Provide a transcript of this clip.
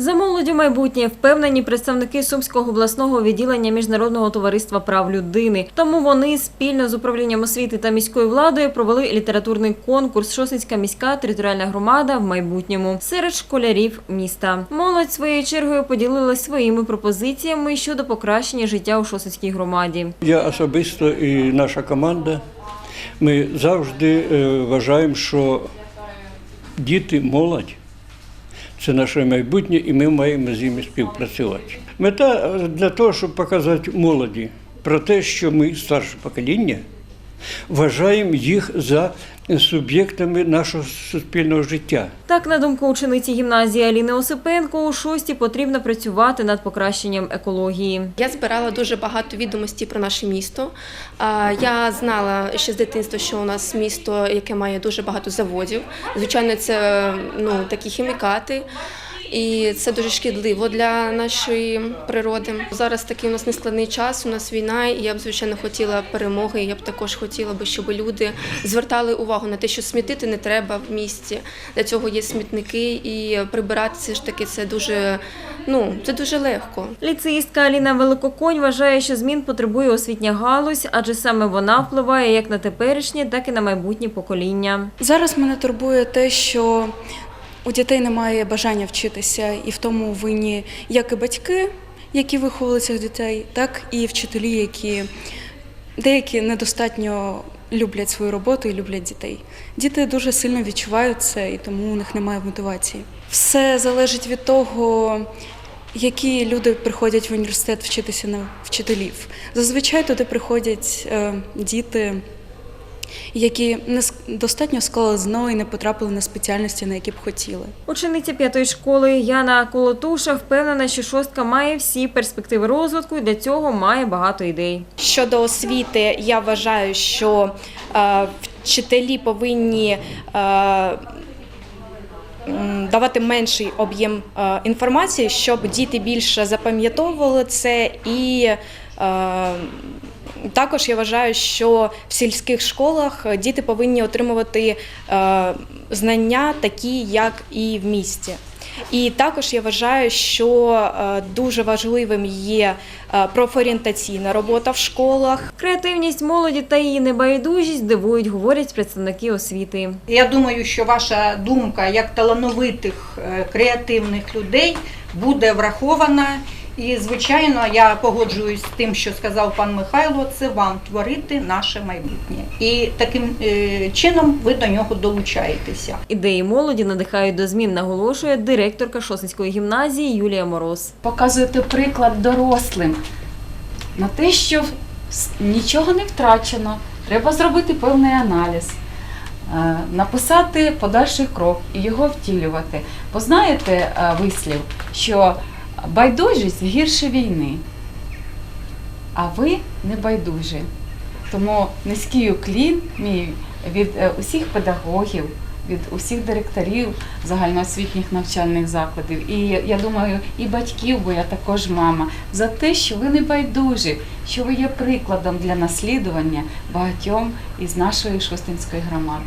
За молоддю майбутнє впевнені представники Сумського обласного відділення Міжнародного товариства прав людини. Тому вони спільно з управлінням освіти та міською владою провели літературний конкурс Шосницька міська територіальна громада в майбутньому серед школярів міста. Молодь своєю чергою поділилась своїми пропозиціями щодо покращення життя у Шосницькій громаді. Я особисто і наша команда. Ми завжди е, вважаємо, що діти, молодь це наше майбутнє, і ми маємо з ними співпрацювати. Мета е, для того, щоб показати молоді про те, що ми, старше покоління, вважаємо їх за суб'єктами нашого суспільного життя. Так, на думку учениці гімназії Аліни Осипенко, у шості потрібно працювати над покращенням екології. Я збирала дуже багато відомостей про наше місто. А, Я знала ще з дитинства, що у нас місто, яке має дуже багато заводів. Звичайно, це ну такі хімікати. І це дуже шкідливо для нашої природи. Зараз такий у нас нескладний час. У нас війна, і я б звичайно хотіла перемоги. і Я б також хотіла би, щоб люди звертали увагу на те, що смітити не треба в місті. Для цього є смітники, і прибирати все ж таки це дуже ну це дуже легко. Ліцеїстка Аліна Великоконь вважає, що змін потребує освітня галузь, адже саме вона впливає як на теперішнє, так і на майбутнє покоління. Зараз мене турбує те, що у дітей немає бажання вчитися, і в тому винні як і батьки, які виховували цих дітей, так і вчителі, які деякі недостатньо люблять свою роботу і люблять дітей. Діти дуже сильно відчувають це, і тому у них немає мотивації. Все залежить від того, які люди приходять в університет вчитися на вчителів. Зазвичай туди приходять е, діти які не ск- достатньо склали ЗНО і не потрапили на спеціальності, на які б хотіли. Учениця п'ятої школи Яна Колотуша впевнена, що шостка має всі перспективи розвитку і для цього має багато ідей. Щодо освіти, я вважаю, що е, вчителі повинні е, давати менший об'єм е, інформації, щоб діти більше запам'ятовували це і. Е, також я вважаю, що в сільських школах діти повинні отримувати е, знання такі, як і в місті. І також я вважаю, що е, дуже важливим є профорієнтаційна робота в школах. Креативність молоді та її небайдужість дивують, говорять представники освіти. Я думаю, що ваша думка як талановитих креативних людей буде врахована. І, звичайно, я погоджуюсь з тим, що сказав пан Михайло, це вам творити наше майбутнє. І таким е, чином ви до нього долучаєтеся. Ідеї молоді надихають до змін, наголошує директорка Шосницької гімназії Юлія Мороз. показуєте приклад дорослим на те, що нічого не втрачено, треба зробити певний аналіз, е, написати подальший крок і його втілювати. Бо знаєте е, вислів, що байдужість гірше війни, а ви не байдужі. Тому низький уклін мій від е, усіх педагогів, від усіх директорів загальноосвітніх навчальних закладів. І я думаю, і батьків, бо я також мама, за те, що ви не байдужі, що ви є прикладом для наслідування багатьом із нашої шостинської громади.